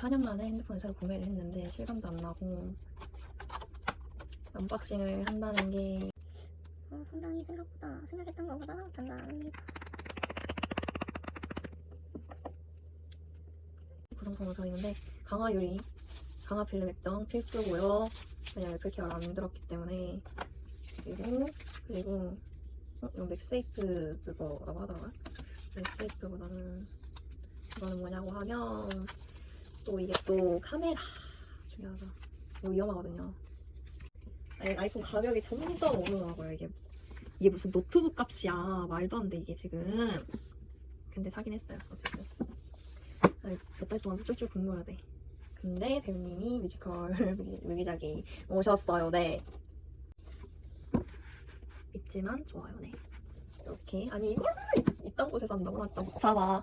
거의 4년 만에 핸드폰을 새로 구매를 했는데 실감도 안 나고 언박싱을 한다는 게 어, 상당히 생각보다 생각했던 것보다 단단합니다. 구성품으로 들어있는데 강화 유리, 강화 필름 액정 필수고요. 왜냐면 애플케어를 안 들었기 때문에 그리고 그리고 어, 이거 맥세이프 그거라고 하더라고요. 맥세이프보다는 이거는 뭐냐고 하면 또 이게 또 카메라 중요하죠. 이거 위험하거든요. 아니, 아이폰 가격이 점점 오르더라고요. 이게 이게 무슨 노트북 값이야 말도 안 돼 이게 지금. 근데 사긴 했어요. 어쨌든. 몇 달 동안 쫄쫄 굶어야 돼. 근데 배우님이 뮤지컬 무기자기 오셨어요. 네. 밉지만 좋아요. 네. 이렇게 아니 이걸 이- 이딴 곳에서 한다고 나 진짜 못 참아.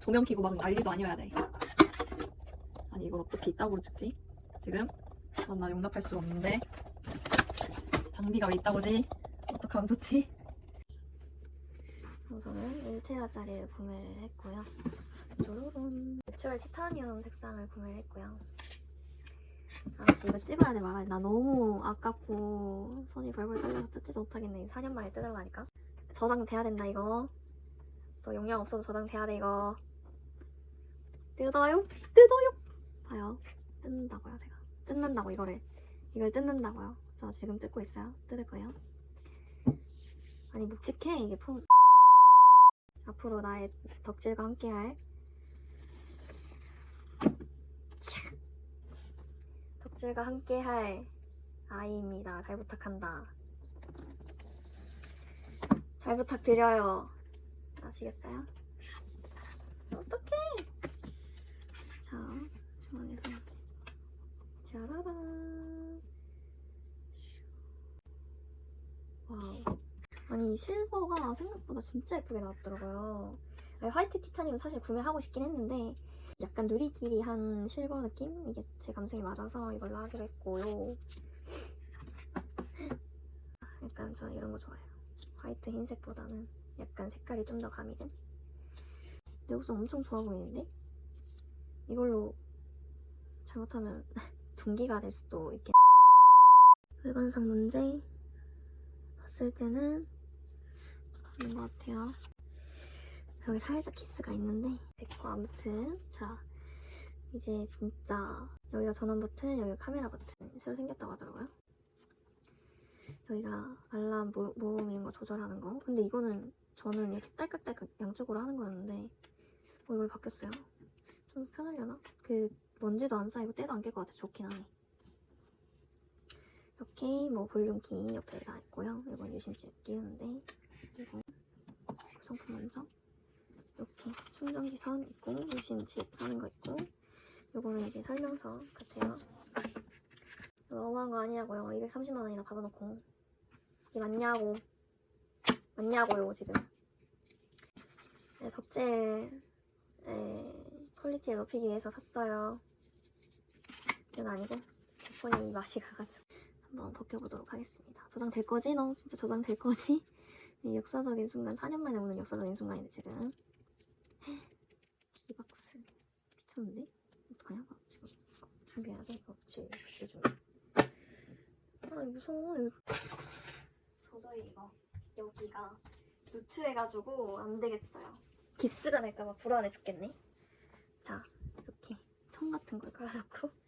조명 켜고 막 난리도 아니어야 돼. 아니 이걸 어떻게 이따구로 찍지? 지금 난나 용납할 수가 없는데 장비가 왜 이따구지? 어떻게 하면 좋지? 우선은 1테라짜리를 구매를 했고요. 조로론 내추럴 티타늄 색상을 구매를 했고요. 아, 이거 찍어야 돼 말아야 돼. 나 너무 아깝고 손이 벌벌 떨려서 뜯지도 못하겠네. 4년 만에 뜯으러 가니까. 저장 돼야 된다 이거. 또 용량 없어도 저장 돼야 돼 이거. 뜯어요? 뜯어요? 봐요. 뜯는다고요 제가. 뜯는다고 이거를. 이걸 뜯는다고요. 저 지금 뜯고 있어요. 뜯을 거예요. 아니 묵직해 이게 폰. 앞으로 나의 덕질과 함께할 차. 덕질과 함께할 아이입니다. 잘 부탁한다. 잘 부탁드려요. 아시겠어요? 어떡해! 자, 중앙에서 짜라란. 와우. 아니 실버가 생각보다 진짜 예쁘게 나왔더라고요. 아니, 화이트 티타늄 사실 구매하고 싶긴 했는데 약간 누리끼리한 실버 느낌? 이게 제 감성에 맞아서 이걸로 하기로 했고요. 약간 저 이런 거 좋아해요. 화이트 흰색보다는 약간 색깔이 좀 더 가미된. 내구성 엄청 좋아 보이는데? 이걸로 잘못하면 둔기가 될 수도 있겠. 외관상 문제 봤을 때는 그런 것 같아요. 여기 살짝 키스가 있는데 됐고 아무튼 자 이제 진짜 여기가 전원 버튼 여기가 카메라 버튼 새로 생겼다고 하더라고요. 여기가 알람 무, 무음 이런 거 조절하는 거 근데 이거는 저는 이렇게 딸깍딸깍 양쪽으로 하는 거였는데 어, 이걸 바뀌었어요. 좀 편하려나? 그 먼지도 안 쌓이고 때도 안 낄 것 같아 좋긴 하네. 이렇게 뭐 볼륨키 옆에 다 있고요. 이건 유심칩 끼우는데 이거 구성품 먼저 이렇게 충전기 선 있고 유심칩 하는 거 있고 요거는 이제 설명서 같아요. 너무한 거 아니냐고요. 230만 원이나 받아놓고 이게 맞냐고 맞냐고요 지금. 네, 덕질 네, 퀄리티를 높이기 위해서 샀어요. 이건 아니고 제 폰이 맛이 가가지고 한번 벗겨보도록 하겠습니다. 저장될 거지? 너 진짜 저장될 거지? 이 역사적인 순간 4년 만에 오는 역사적인 순간인데 지금 디박스 미쳤는데? 어떡하냐? 나 지금 준비해야 돼. 이거 붙일, 붙일 준비. 아 무서워. 이거. 도저히 이거 여기가 누추해가지고 안 되겠어요. 기스가 날까봐 불안해 죽겠네. 자 이렇게 청 같은 걸 깔아놓고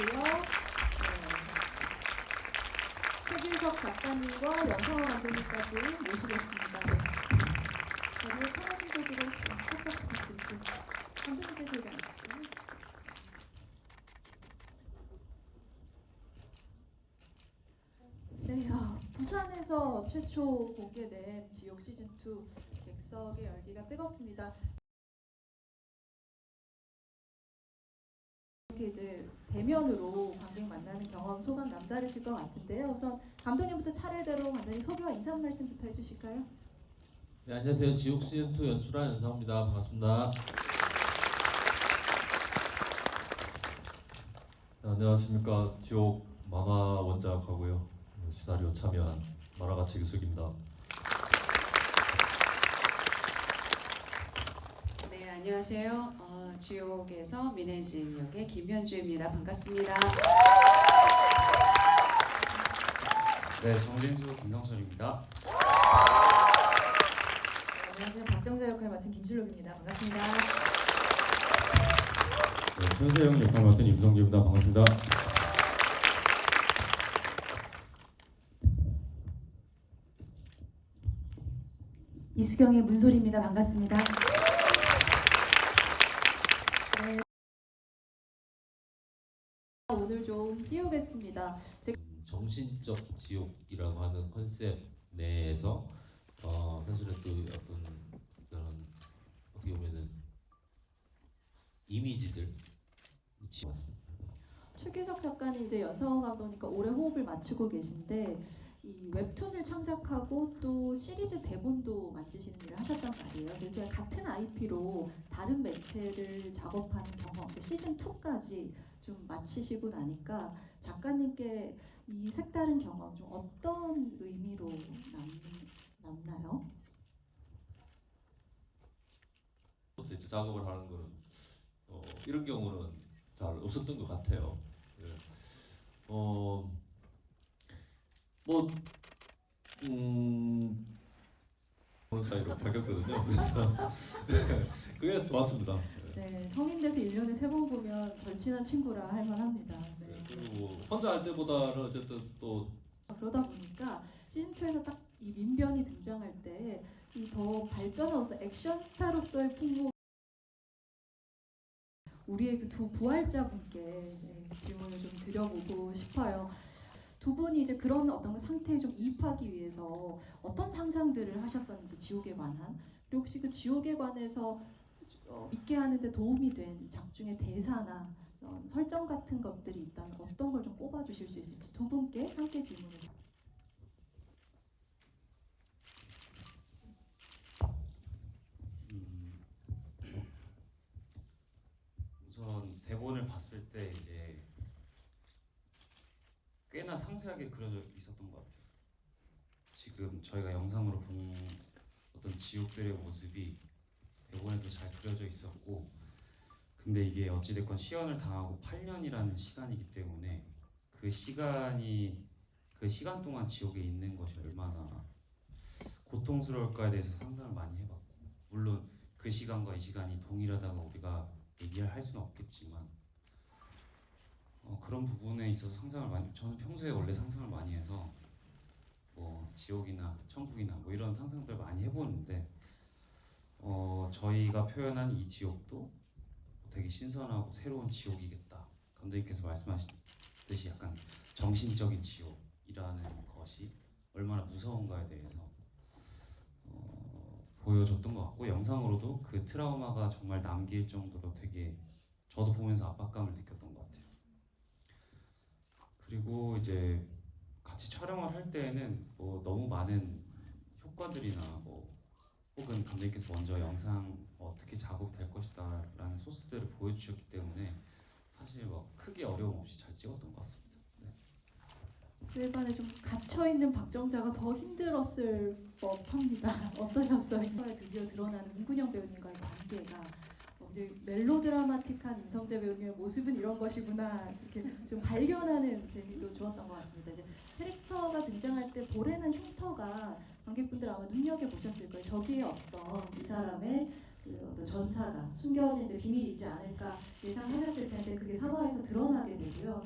계시고요. 네. 최규석 작가님과 연상호 감독님까지 모시겠습니다. 다들 편하신 쪽으로 살짝 부탁드릴게요. 감독님께서 얘기 안 하시고요. 네, 아, 부산에서 최초 공개된 지옥 시즌2 객석의 열기가 뜨겁습니다. 이제 대면으로 관객 만나는 경험 소감 남다르실 것 같은데요. 우선 감독님부터 차례대로 간단히 소개와 인사 말씀부터 해주실까요? 네, 안녕하세요. 지옥 시즌 2 연출한 연상입니다. 반갑습니다. 네, 안녕하십니까 지옥 만화 원작하고요 시나리오 참여한 만화가치 기숙입니다. 네, 안녕하세요. 어, 지옥에서 민혜진 역의 김현주입니다. 반갑습니다. 네, 정진수 김성철입니다. 안녕하세요. 박정자 역할 맡은 김슬록입니다. 반갑습니다. 네, 천세영 역할 맡은 임성기입니다. 반갑습니다. 이수경의 문소리입니다. 반갑습니다. 오늘 좀 띄우겠습니다. 음, 정신적 지옥이라고 하는 컨셉 내에서 어, 사실은 또 어떤 그런 어떻게 보면은 이미지들 지웠습니다. 최규석 작가님 이제 감독님과 올해 호흡을 맞추고 계신데 이 웹툰을 창작하고 또 시리즈 대본도 만드시는 일을 하셨단 말이에요. 그래서 같은 IP로 다른 매체를 작업하는 경험, 시즌 2까지 좀 마치시고 나니까 작가님께 이 색다른 경험 좀 어떤 의미로 남, 남나요? 또 이제 작업을 하는 거는 어, 이런 경우는 잘 없었던 것 같아요. 예. 어, 뭐, 음, 사이로 바뀌었거든요. 그래서 그게 좋았습니다. 네, 성인 돼서 1년에 세 번 보면 절친한 친구라 할 만합니다. 네. 네, 그리고 뭐 혼자 할 때보다는 어쨌든 또 그러다 보니까 시즌 2에서 딱 이 민변이 등장할 때 이 더 발전한 어떤 액션 스타로서의 풍모 우리의 그 두 부활자분께 네, 질문을 좀 드려보고 싶어요. 두 분이 이제 그런 어떤 상태에 좀 이입하기 위해서 어떤 상상들을 하셨었는지 지옥에 관한 그리고 혹시 그 지옥에 관해서 어, 믿게 하는데 도움이 된이 작중의 대사나 어, 설정 같은 것들이 있다면 어떤 걸 좀 꼽아 주실 수 있을지 두 분께 함께 질문을 음, 우선 대본을 봤을 때 이제 꽤나 상세하게 그려져 있었던 것 같아요. 지금 저희가 영상으로 본 어떤 지옥들의 모습이 대본에도 잘 그려져 있었고 근데 이게 어찌됐건 시연을 당하고 8년이라는 시간이기 때문에 그 시간이 그 시간 동안 지옥에 있는 것이 얼마나 고통스러울까에 대해서 상상을 많이 해봤고 물론 그 시간과 이 시간이 동일하다고 우리가 얘기를 할 수는 없겠지만 어, 그런 부분에 있어서 상상을 많이 저는 평소에 원래 상상을 많이 해서 뭐 지옥이나 천국이나 뭐 이런 상상들 많이 해보는데 어, 저희가 표현한 이 지옥도 되게 신선하고 새로운 지옥이겠다 감독님께서 말씀하셨듯이 약간 정신적인 지옥이라는 것이 얼마나 무서운가에 대해서 어, 보여줬던 것 같고 영상으로도 그 트라우마가 정말 남길 정도로 되게 저도 보면서 압박감을 느꼈던 것 같아요. 그리고 이제 같이 촬영을 할 때에는 뭐 너무 많은 효과들이나 뭐 혹은 감독님께서 먼저 영상 어떻게 작업될 것이다라는 소스들을 보여주셨기 때문에 사실 뭐 크게 어려움 없이 잘 찍었던 것 같습니다. 그에 반해 좀 갇혀 있는 박정자가 더 힘들었을 법합니다. 어떠셨어요? 드디어 드러나는 문근영 배우님과의 관계가 어, 이제 멜로 드라마틱한 임성재 배우님의 모습은 이런 것이구나 이렇게 좀 발견하는 재미도 좋았던 것 같습니다. 이제 캐릭터가 등장할 때 볼에는 흉터가 관객분들 아마 눈여겨 보셨을 거예요. 저기에 어떤 이 사람의 그 어떤 전사가 숨겨진 이제 비밀이 있지 않을까 예상하셨을 텐데 그게 산화에서 드러나게 되고요.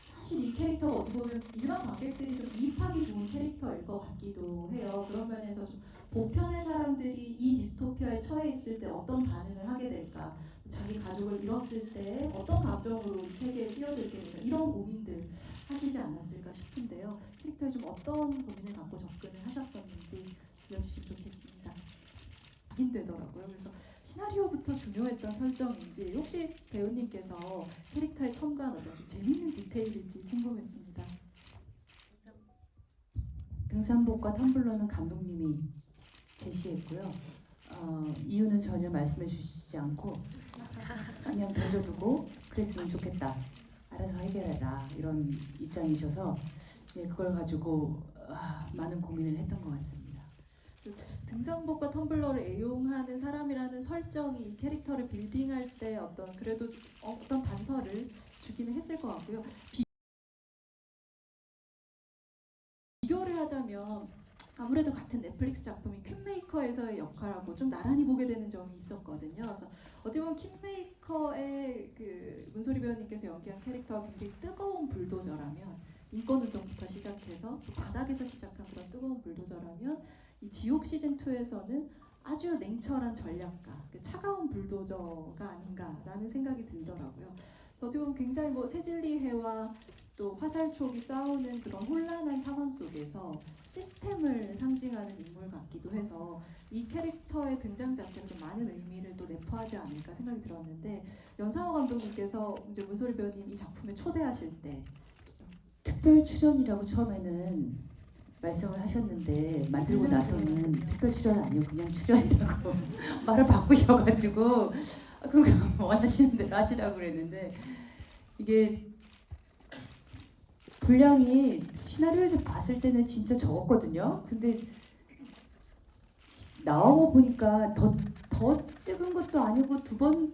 사실 이 캐릭터가 어떻게 보면 일반 관객들이 좀 이입하기 좋은 캐릭터일 것 같기도 해요. 그런 면에서 좀 보편의 사람들이 이 디스토피아에 처해 있을 때 어떤 반응을 하게 될까, 자기 가족을 잃었을 때 어떤 감정으로 이 세계에 뛰어들게 될까 이런 고민들 하시지 않았을까 싶은데요. 캐릭터에 좀 어떤 고민을 갖고 접근을 하셨었는지 들려주시면 좋겠습니다. 확인되더라고요. 그래서 시나리오부터 중요했던 설정인지 혹시 배우님께서 캐릭터에 첨가한 어떤 좀 재밌는 디테일인지 궁금했습니다. 등산복과 텀블러는 감독님이 제시했고요. 어, 이유는 전혀 말씀해 주시지 않고 그냥 던져두고 그랬으면 좋겠다. 알아서 해결해라 이런 입장이셔서 예, 그걸 가지고 아, 많은 고민을 했던 것 같습니다. 등산복과 텀블러를 애용하는 사람이라는 설정이 이 캐릭터를 빌딩할 때 어떤 그래도 어떤 단서를 주기는 했을 것 같고요. 비, 비교를 하자면 아무래도 같은 넷플릭스 작품이 퀸메이커에서의 역할하고 좀 나란히 보게 되는 점이 있었거든요. 그래서 어떻게 보면 퀸메이커의 그 문소리 배우님께서 연기한 캐릭터가 굉장히 뜨거운 불도저라면 인권운동부터 시작해서 또 바닥에서 시작한 그런 뜨거운 불도저라면 이 지옥 시즌 2에서는 아주 냉철한 전략가, 그 차가운 불도저가 아닌가라는 생각이 들더라고요. 어떻게 보면 굉장히 뭐 세질리해와 또 화살촉이 싸우는 그런 혼란한 상황 속에서 시스템을 상징하는 인물 같기도 해서 이 캐릭터의 등장 자체가 좀 많은 의미를 또 내포하지 않을까 생각이 들었는데 연상호 감독님께서 이제 문소리 배우님 이 작품에 초대하실 때 특별 출연이라고 처음에는 말씀을 하셨는데 만들고 나서는 특별 출연 아니고 그냥 출연이라고 말을 바꾸셔가지고 아, 그거 원하시는 대로 하시라고 그랬는데 이게 분량이 시나리오에서 봤을 때는 진짜 적었거든요. 근데 나오고 보니까 더, 더 찍은 것도 아니고 두 번.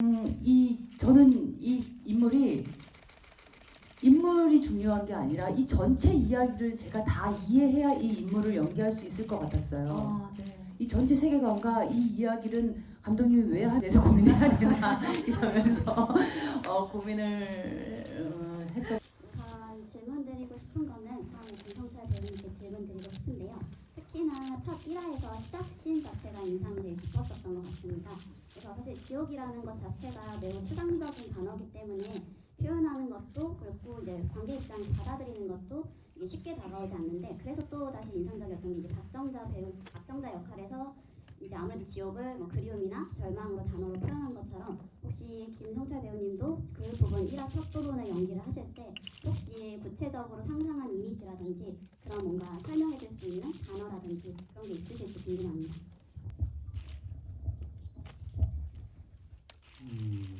음, 이 저는 이 인물이 인물이 중요한 게 아니라 이 전체 이야기를 제가 다 이해해야 이 인물을 연기할 수 있을 것 같았어요. 아, 네. 이 전체 세계관과 이 이야기를 감독님이 왜 하면서 고민해야 되나 이러면서 어, 고민을 어, 했었. 우선 질문 드리고 싶은 거는 처음에 김성철 배우님께 질문 드리고 싶은데요. 특히 특히나 첫 1화에서 시작신 자체가 인상이 되게 깊었었던 것 같습니다. 그래서 사실 지옥이라는 것 자체가 매우 추상적인 단어이기 때문에 표현하는 것도 그렇고 이제 관객 입장에서 받아들이는 것도 쉽게 다가오지 않는데 그래서 또 다시 인상적이었던 게 이제 박정자 배우 박정자 역할에서 이제 아무래도 지옥을 뭐 그리움이나 절망으로 단어로 표현한 것처럼 혹시 김성철 배우님도 그 부분 1화 첫 부분을 연기를 하실 때 혹시 구체적으로 상상한 이미지라든지 그런 뭔가 설명해 줄 수 있는 단어라든지 그런 게 있으실지 궁금합니다. 음,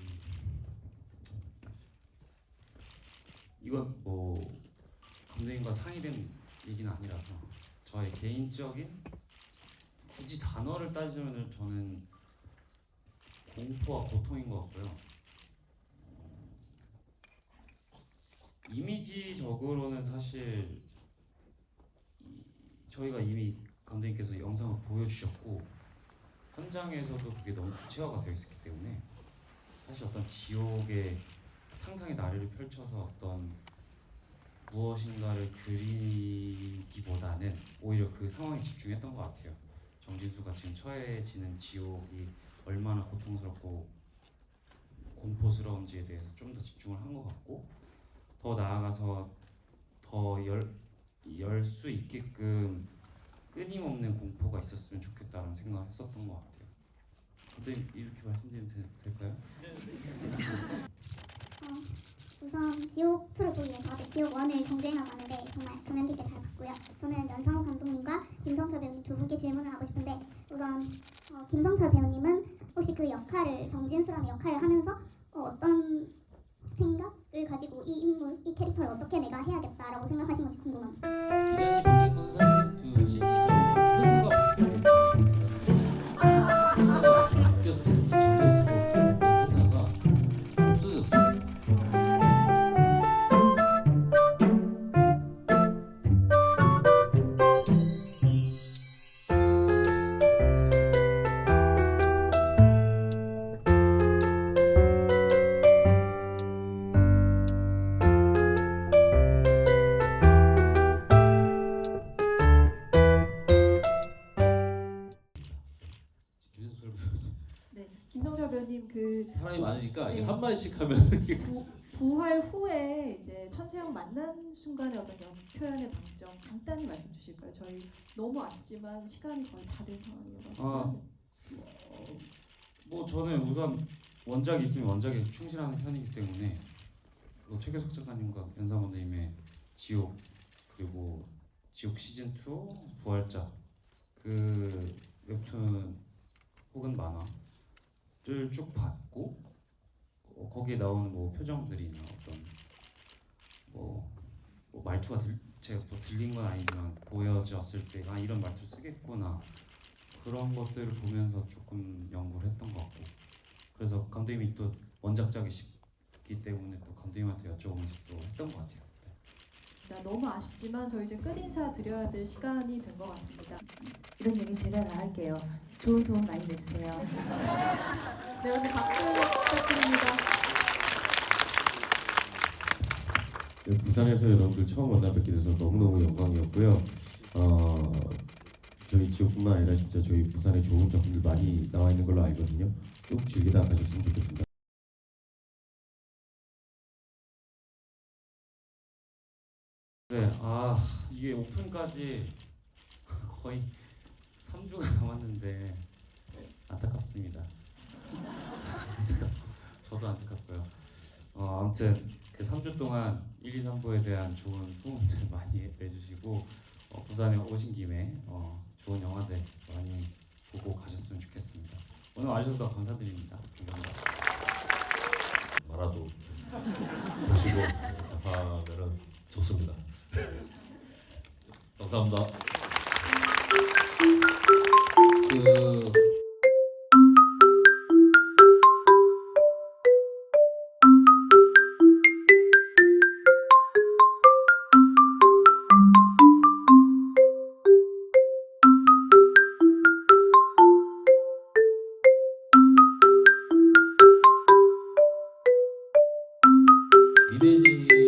이건 뭐 감독님과 상의된 얘기는 아니라서 저의 개인적인 굳이 단어를 따지면 저는 공포와 고통인 것 같고요. 어, 이미지적으로는 사실 이- 저희가 이미 감독님께서 영상을 보여주셨고 현장에서도 그게 너무 구체화가 되어 있었기 때문에 사실 어떤 지옥의 상상의 나래를 펼쳐서 어떤 무엇인가를 그리기보다는 오히려 그 상황에 집중했던 것 같아요. 정진수가 지금 처해지는 지옥이 얼마나 고통스럽고 공포스러운지에 대해서 좀 더 집중을 한 것 같고 더 나아가서 더열수 있게끔 끊임없는 공포가 있었으면 좋겠다는 생각을 했었던 것 같아요. 근데 이렇게 말씀드리면 되- 될까요? 우선 지옥 2를 보기 위해서 다들 지옥 1을 정주행하고 왔는데 정말 감명 깊게 잘 봤고요. 저는 연상호 감독님과 김성철 배우님 두 분께 질문을 하고 어, 김성철 배우님은 혹시 그 역할을 정진수라는 역할을 하면서 네, 김성철 배우님 그 사람이 많으니까 이게 네. 한 마디씩 하면 이게 부, 부활 후에 이제 천채영 만난 순간의 어떤 연 표현의 방점 간단히 말씀 주실까요? 저희 너무 아쉽지만 시간이 거의 다 된 상황이어가지고 아. 어, 뭐 저는 우선 원작이 있으면 원작에 충실하는 편이기 때문에 뭐 최계석 작가님과 연상 감독님의 지옥 그리고 지옥 시즌 2 부활작 그 웹툰 혹은 만화를 쭉 봤고 어, 거기에 나오는 뭐 표정들이나 어떤 뭐, 뭐 말투가 들, 제가 또 들린 건 아니지만 보여졌을 때가 이런 말투 쓰겠구나 그런 것들을 보면서 조금 연구를 했던 것 같고 그래서 감독님이 또 원작작이시기 때문에 또 감독님한테 여쭤보면서 또 했던 것 같아요. 네, 너무 아쉽지만 저희 이제 끝 인사 드려야 될 시간이 된 것 같습니다. 이런 얘기 제가 다 할게요. 좋은 소원 많이 내주세요. 네, 오늘 박수 부탁드립니다. 네, 부산에서 여러분들 처음 만나 뵙게 돼서 너무너무 영광이었고요. 어, 저희 지역뿐만 아니라 진짜 저희 부산에 좋은 작품들 많이 나와 있는 걸로 알거든요. 쭉 즐기다 가셨으면 좋겠습니다. 네, 아 이게 오픈까지 거의 3주가 남았는데 안타깝습니다. 안타깝- 저도 안타깝고요. 어, 아무튼 그 3주 동안 1, 2, 3부에 대한 좋은 소문들 많이 내주시고 어, 부산에 오신 김에 어, 좋은 영화들 많이 보고 가셨으면 좋겠습니다. 오늘 와주셔서 감사드립니다. 감사합니다. 말아도 보시고 하면은 좋습니다. 감사합니다. 그 이매진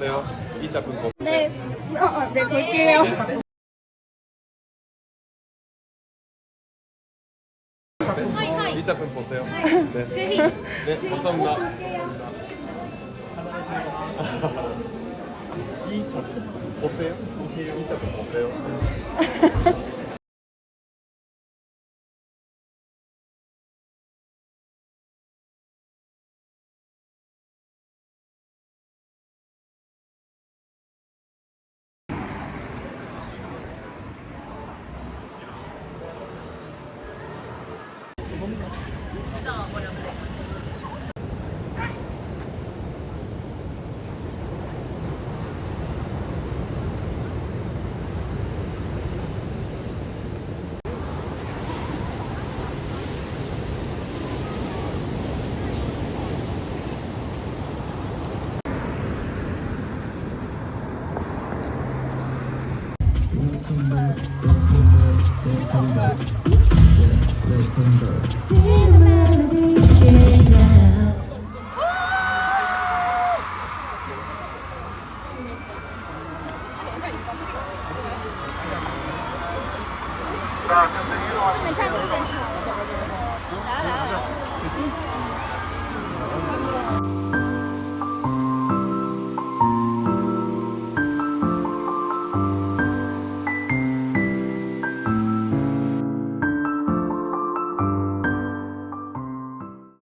보셨어요? 이 작품 거. 네, 어, 어, 네 볼게요. 이 작품 보세요. 네. 네, 네 감사합니다. 이 작품 보세요. 보세요. 이 작품 보세요. December.